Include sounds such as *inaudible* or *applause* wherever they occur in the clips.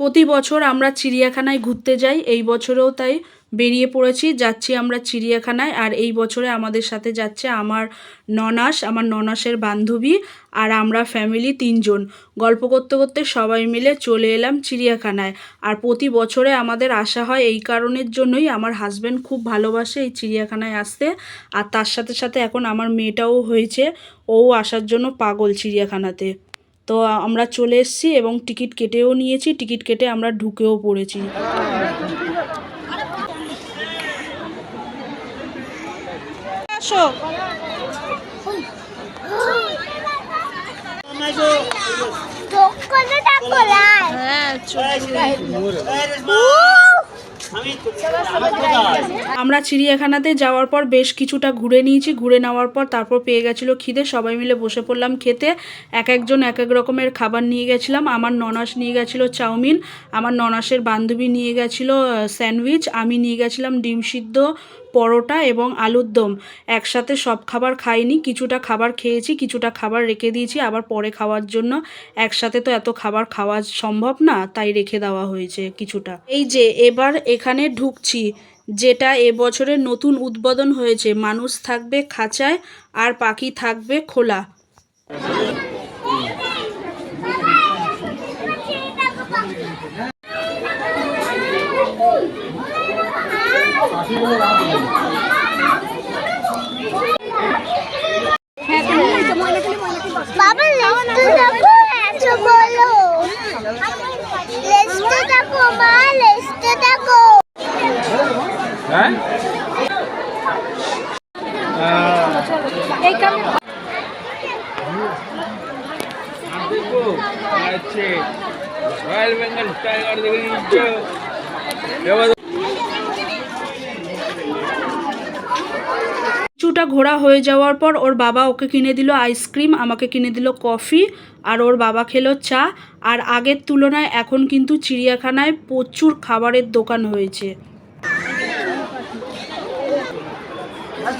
প্রতি বছর আমরা চিড়িয়াখানায় ঘুরতে যাই। এই বছরেও তাই বেরিয়ে পড়েছি। যাচ্ছি আমরা চিড়িয়াখানায় আর এই বছরে আমাদের সাথে যাচ্ছে আমার ননাস, আমার ননাসের বান্ধবী আর আমরা ফ্যামিলি তিনজন। গল্প করতে করতে সবাই মিলে চলে এলাম চিড়িয়াখানায়। আর প্রতি বছরে আমাদের আসা হয় এই কারণের জন্যই আমার হাজব্যান্ড খুব ভালোবাসে এই চিড়িয়াখানায় আসতে। আর তার সাথে সাথে এখন আমার মেয়েটাও হয়েছে। ও আসার জন্য পাগল চিড়িয়াখানাতে। তো আমরা চলে এসেছি এবং টিকিট কেটেও নিয়েছি টিকিট কেটে আমরা ঢুকেও পড়েছি আসো হ্যাঁ আমরা চিড়িয়াখানাতে যাওয়ার পর বেশ কিছুটা ঘুরে নিয়েছি, ঘুরে নেওয়ার পর তারপর পেয়ে গেছিল খিদে, সবাই মিলে বসে পড়লাম খেতে। এক একজন এক এক রকমের খাবার নিয়ে গেছিলাম। আমার ননাস নিয়ে গেছিল চাউমিন, আমার ননাসের বান্ধবী নিয়ে গেছিল স্যান্ডউইচ, আমি নিয়ে গেছিলাম ডিম সিদ্ধ, পরোটা এবং আলুর দম। একসাথে সব খাবার খাইনি, কিছুটা খাবার খেয়েছি, কিছুটা খাবার রেখে দিয়েছি, আবার পরে খাওয়ার জন্য। একসাথে তো এত খাবার খাওয়া সম্ভব না, তাই রেখে দেওয়া হয়েছে কিছুটা। এই যে, এবার এখানে ঢুকছি, যেটা এবছরের নতুন উদ্বোধন হয়েছে। মানুষ থাকবে খাঁচায় আর পাখি থাকবে খোলা। বাবা লেস্টে দেখো এত বলো লেস্টে দেখো মা লেস্টে দেখো হ্যাঁ? রয়্যাল বেঙ্গল টাইগার দেখে নিচ্ছ কিছুটা ঘোরা হয়ে যাওয়ার পর ওর বাবা ওকে কিনে দিল আইসক্রিম আমাকে কিনে দিল কফি আর ওর বাবা খেলো চা। আর আগের তুলনায় এখন কিন্তু চিড়িয়াখানায় প্রচুর খাবারের দোকান হয়েছে দেখো দেখো ময়ূর কোলে তে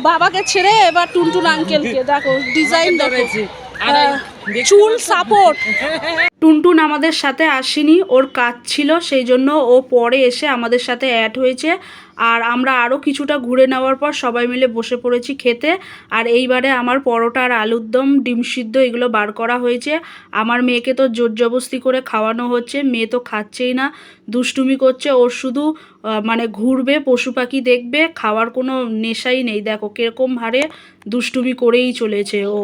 বাবাকে ছেড়ে এবার টুনটুন আঙ্কেলকে দেখো ডিজাইন দেখো। হ্যাঁ, চুল সাপোর্ট *laughs* টুনটুন আমাদের সাথে আসেনি ওর কাজ ছিল সেই জন্য ও পরে এসে আমাদের সাথে অ্যাড হয়েছে। আর আমরা আরও কিছুটা ঘুরে নেওয়ার পর সবাই মিলে বসে পড়েছি খেতে। আর এইবারে আমার পরোটা আর আলুর দম ডিম সিদ্ধ এগুলো বার করা হয়েছে। আমার মেয়েকে তো জোর জবস্তি করে খাওয়ানো হচ্ছে মেয়ে তো খাচ্ছেই না। দুষ্টুমি করছে ওর শুধু মানে ঘুরবে পশু পাখি দেখবে খাওয়ার কোনো নেশাই নেই। দেখো কীরকম হারে দুষ্টুমি করেই চলেছে ও।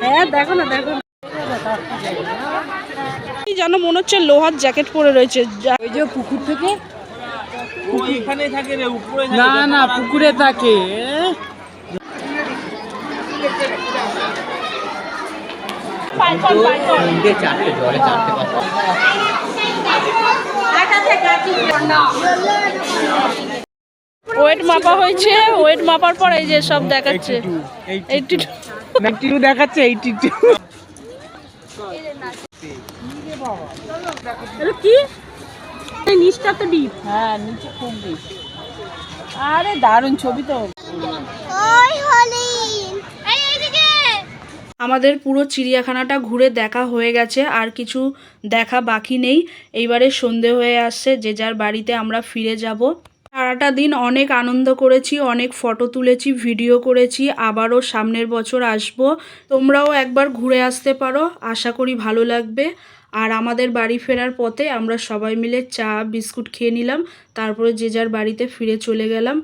হ্যাঁ দেখো না দেখো যেন মনে হচ্ছে লোহার জ্যাকেট পরে রয়েছে। ওই যে পুকুর থেকে? এখানে থাকে রে উপরে না না পুকুরে থাকে। চারটে জলে চারটে পাঁচটা ওয়েট মাপা হয়েছে ওয়েট মাপার পর এই যে সব দেখাচ্ছে। এইটি টু দেখাচ্ছে এইটি টু। কি? এই নিচটা তো ডিপ হ্যাঁ নিচে খুব ডিপ আরে দারুণ ছবি তো। ওই এইদিকে। আমাদের পুরো চিড়িয়াখানাটা ঘুরে দেখা হয়ে গেছে আর কিছু দেখা বাকি নেই। এইবারে সন্ধে হয়ে আসছে যে যার বাড়িতে আমরা ফিরে যাব। সারাটা দিন অনেক আনন্দ করেছি, অনেক ফটো তুলেছি, ভিডিও করেছি, আবারও সামনের বছর আসব। তোমরাও একবার ঘুরে আসতে পারো, আশা করি ভালো লাগবে। আর আমাদের বাড়ি ফেরার পথে আমরা সবাই মিলে চা, বিস্কুট খেয়ে নিলাম, তারপরে যে যার বাড়িতে ফিরে চলে গেলাম।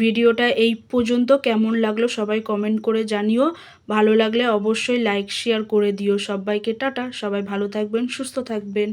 ভিডিওটা এই পর্যন্ত কেমন লাগল সবাই কমেন্ট করে জানিও। ভালো লাগলে অবশ্যই লাইক, শেয়ার করে দিও সবাইকে। টাটা, সবাই ভালো থাকবেন, সুস্থ থাকবেন।